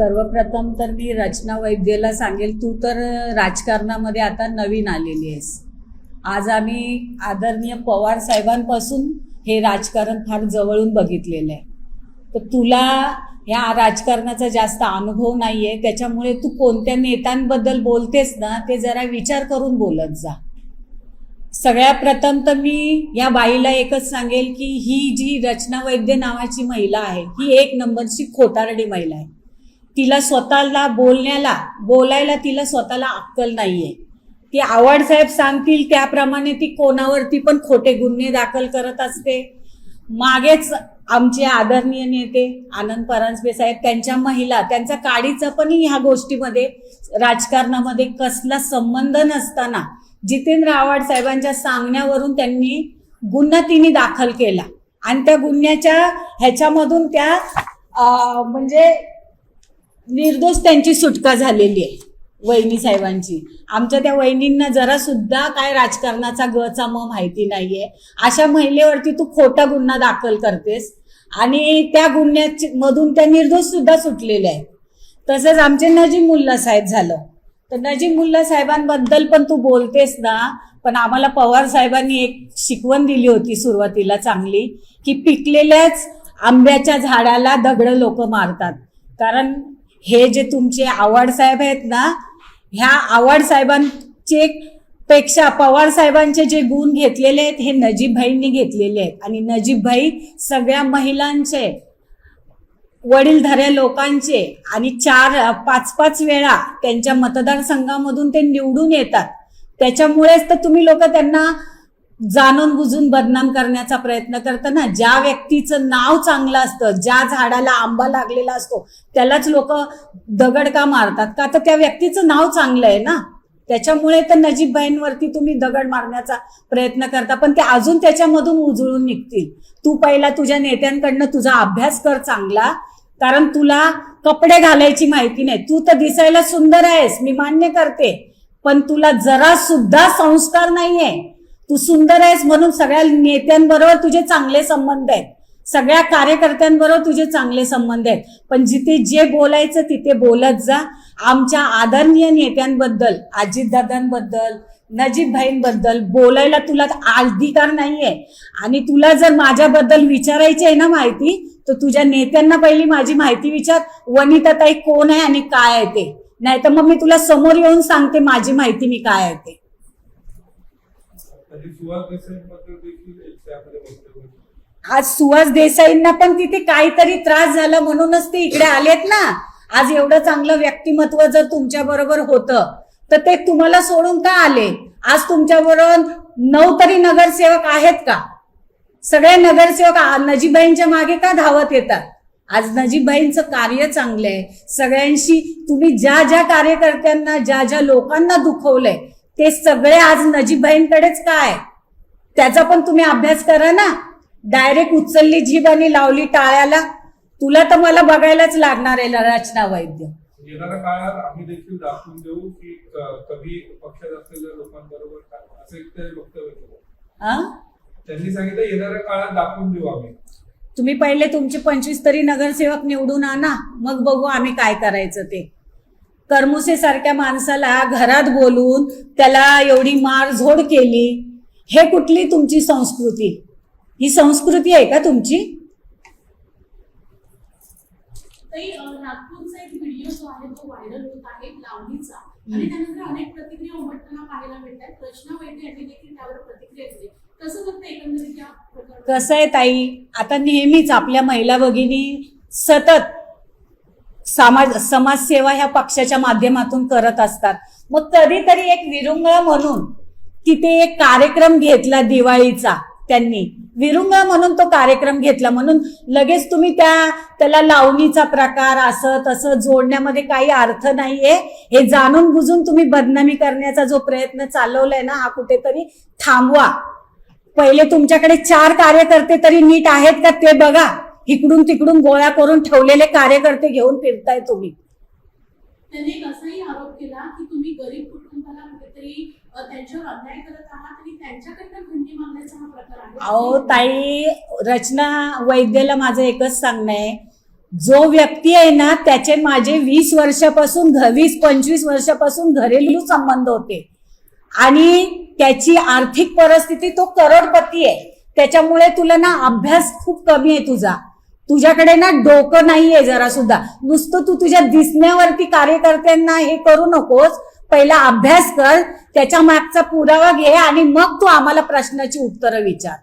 सर्वप्रथम तर मी रचना वैद्यला सांगेल तू तर राजकारणामध्ये आता नवीन आलेली आहेस. आज आम्ही आदरणीय पवार साहेबांपासून हे राजकारण फार जवळून बघितलेलं आहे. तर तुला ह्या राजकारणाचा जास्त अनुभव नाही आहे त्याच्यामुळे तू कोणत्या नेत्यांबद्दल बोलतेस ना ते जरा विचार करून बोलत जा. सगळ्या प्रथम तर मी या बाईला एकच सांगेल की ही जी रचना वैद्य नावाची महिला आहे ही एक नंबरची खोटारडी महिला आहे. तिला स्वतःला बोलण्याला बोलायला तिला स्वतःला अक्कल नाहीये. ती आवड साहेब सांगतील त्याप्रमाणे ती कोणावरती पण खोटे गुन्हे दाखल करत असते. मागेच आमचे आदरणीय नेते आनंद परांजपे साहेब त्यांच्या महिला त्यांचा काडीचा पण ह्या गोष्टीमध्ये राजकारणामध्ये कसला संबंध नसताना जितेंद्र आव्हाड साहेबांच्या सांगण्यावरून त्यांनी गुन्हा तिने दाखल केला. आणि त्या गुन्ह्याच्या ह्याच्यामधून त्या म्हणजे निर्दोष त्यांची सुटका झालेली आहे वहिनी साहेबांची. आमच्या त्या वहिनींना जरा सुद्धा काय राजकारणाचा गचा म माहिती नाहीये. अशा महिलेवरती तू खोटा गुन्हा दाखल करतेस आणि त्या गुन्ह्याची मधून त्या निर्दोष सुद्धा सुटलेल्या आहेत. तसंच आमचे नजीम मुल्ला साहेब झालं. तर नजीम मुल्ला साहेबांबद्दल पण तू बोलतेस ना पण आम्हाला पवार साहेबांनी एक शिकवण दिली होती सुरुवातीला चांगली की पिकलेल्याच आंब्याच्या झाडाला दगड लोक मारतात. कारण हे जे तुमचे आव्हाड साहेब आहेत ना ह्या आव्हाड साहेबांचे पेक्षा पवार साहेबांचे जे गुण घेतलेले आहेत हे नजीबभाईंनी घेतलेले आहेत. आणि नजीबभाई सगळ्या महिलांचे वडीलधाऱ्या लोकांचे आणि चार पाच पाच वेळा त्यांच्या मतदारसंघामधून ते निवडून येतात. त्याच्यामुळेच तर तुम्ही लोक त्यांना जाणून बुजून बदनाम करण्याचा प्रयत्न करताना ज्या व्यक्तीचं नाव चांगलं असतं ज्या झाडाला आंबा लागलेला असतो त्यालाच लोक दगड का मारतात? का तर त्या व्यक्तीचं नाव चांगलं आहे ना? त्याच्यामुळे तर नजीबबाईंवरती तुम्ही दगड मारण्याचा प्रयत्न करता पण ते अजून त्याच्यामधून उजळून निघतील. तू पहिला तुझ्या नेत्यांकडनं तुझा अभ्यास कर चांगला कारण तुला कपडे घालायची माहिती नाही. तू तर दिसायला सुंदर आहेस मी मान्य करते पण तुला जरा सुद्धा संस्कार नाहीये. तू सुंदर आहेस म्हणून सगळ्या नेत्यांबरोबर तुझे चांगले संबंध आहेत. सगळ्या कार्यकर्त्यांबरोबर तुझे चांगले संबंध आहेत. पण जिथे जे बोलायचं तिथे बोलत जा. आमच्या आदरणीय नेत्यांबद्दल अजितदादांबद्दल नजीब भाईंबद्दल बोलायला तुला अधिकार नाहीये. आणि तुला जर माझ्याबद्दल विचारायची आहे ना माहिती तर तुझ्या नेत्यांना पहिली माझी माहिती विचार. वनिताताई कोण आहे आणि काय आहे ते? नाही तर मग मी तुला समोर येऊन सांगते माझी माहिती मी काय आहे ते कधी सुहास देसाईंबद्दल देखील एक त्यामध्ये वक्तव्य होतं. आज सुहास देसाईंना पण तिथे काहीतरी त्रास झाला म्हणूनच ते इकडे आलेत ना. आज एवढं चांगलं व्यक्तिमत्व जर तुमच्या बरोबर होतं तर ते तुम्हाला सोडून का आले? आज तुमच्या बरोबर नऊ तरी नगरसेवक आहेत का? सगळे नगरसेवक नजीबाईंच्या नजीबबाईंच्या मागे का धावत येतात? आज नजीबाईंचं कार्य चांगलं आहे सगळ्यांशी तुम्ही ज्या ज्या कार्यकर्त्यांना ज्या ज्या लोकांना दुखवलंय ते सगळे आज नजीबबाईंकडेच काय? त्याचा पण तुम्ही अभ्यास करा ना. डायरेक्ट उचलली जीभ आणि लावली टाळ्याला. तुला तर मला बघायलाच लागणार आहे रचना वैद्य. येणाऱ्या काळात आम्ही देखील दाखवून देऊ की क- कधी पक्षात असलेल्या लोकांबरोबर काय- असं एक ते वक्तव्य केलं हा त्यांनी सांगितलं येणाऱ्या काळात दाखवून देऊ आम्ही. तुम्ही पहिले तुमचे पंचवीस तरी नगरसेवक निवडून आणा. मग बघू आम्ही काय करायचं ते. करमुसे सारख्या माणसाला घरात बोलून त्याला एवढी मारझोड केली. हे कुठली तुमची संस्कृती? ही संस्कृती आहे का तुमची? ताई अ, नागपूरचा एक व्हिडिओ जो आहे तो व्हायरल होत आहे लावणीचा. आणि त्यानंतर अनेक प्रतिक्रिया उमटताना पाहायला मिळतात. रचना वैद्य यांनी देखील त्यावर प्रतिक्रिया दिली कसं बघतं एकंदरीत या प्रकरणात? कसं आहे ताई? आता नेहमीच आपल्या महिला भगिनी सतत समाज समाजसेवा ह्या पक्षाच्या माध्यमातून करत असतात. मग कधीतरी एक विरुंगळ म्हणून तिथे एक कार्यक्रम घेतला दिवाळीचा त्यांनी. विरुंगळ म्हणून तो कार्यक्रम घेतला. म्हणून लगेच तुम्ही त्या त्याला लावणीचा प्रकार असं तसं जोडण्यामध्ये काही अर्थ नाहीये. हे जाणून बुजून तुम्ही बदनामी करण्याचा जो प्रयत्न चालवलाय ना हा कुठेतरी थांबवा. पहिले तुमच्याकडे चार कार्यकर्ते तरी नीट आहेत का ते बघा. इकडून तिकडून गोळा करून ठेवलेले कार्यकर्ते घेऊन फिरताय तुम्ही. त्यांनी एक असाही आरोप केला की तुम्ही गरीब कुटुंबाला कुठेतरी अ, त्यांच्यावर अन्याय करत आहात आणि त्यांच्याकडनं खंडी मागण्याचा हा प्रकार आहे. अहो ताई रचना वैद्यला माझं एकच सांगणं आहे. जो व्यक्ती आहे ना त्याचे माझे वीस वर्षापासून वीस पंचवीस वर्षापासून घरेलू संबंध होते. आणि त्याची आर्थिक परिस्थिती तो करोडपती आहे. त्याच्यामुळे तुला ना अभ्यास खूप कमी आहे तुझा. तुझ्याकडे ना डोकं नाहीये जरा सुद्धा. नुसतं तू तुझ्या दिसण्यावरती कार्यकर्त्यांना हे करू नकोस. पहिला अभ्यास कर त्याच्या मागचा पुरावा घे आणि मग तू आम्हाला प्रश्नाची उत्तरं विचार.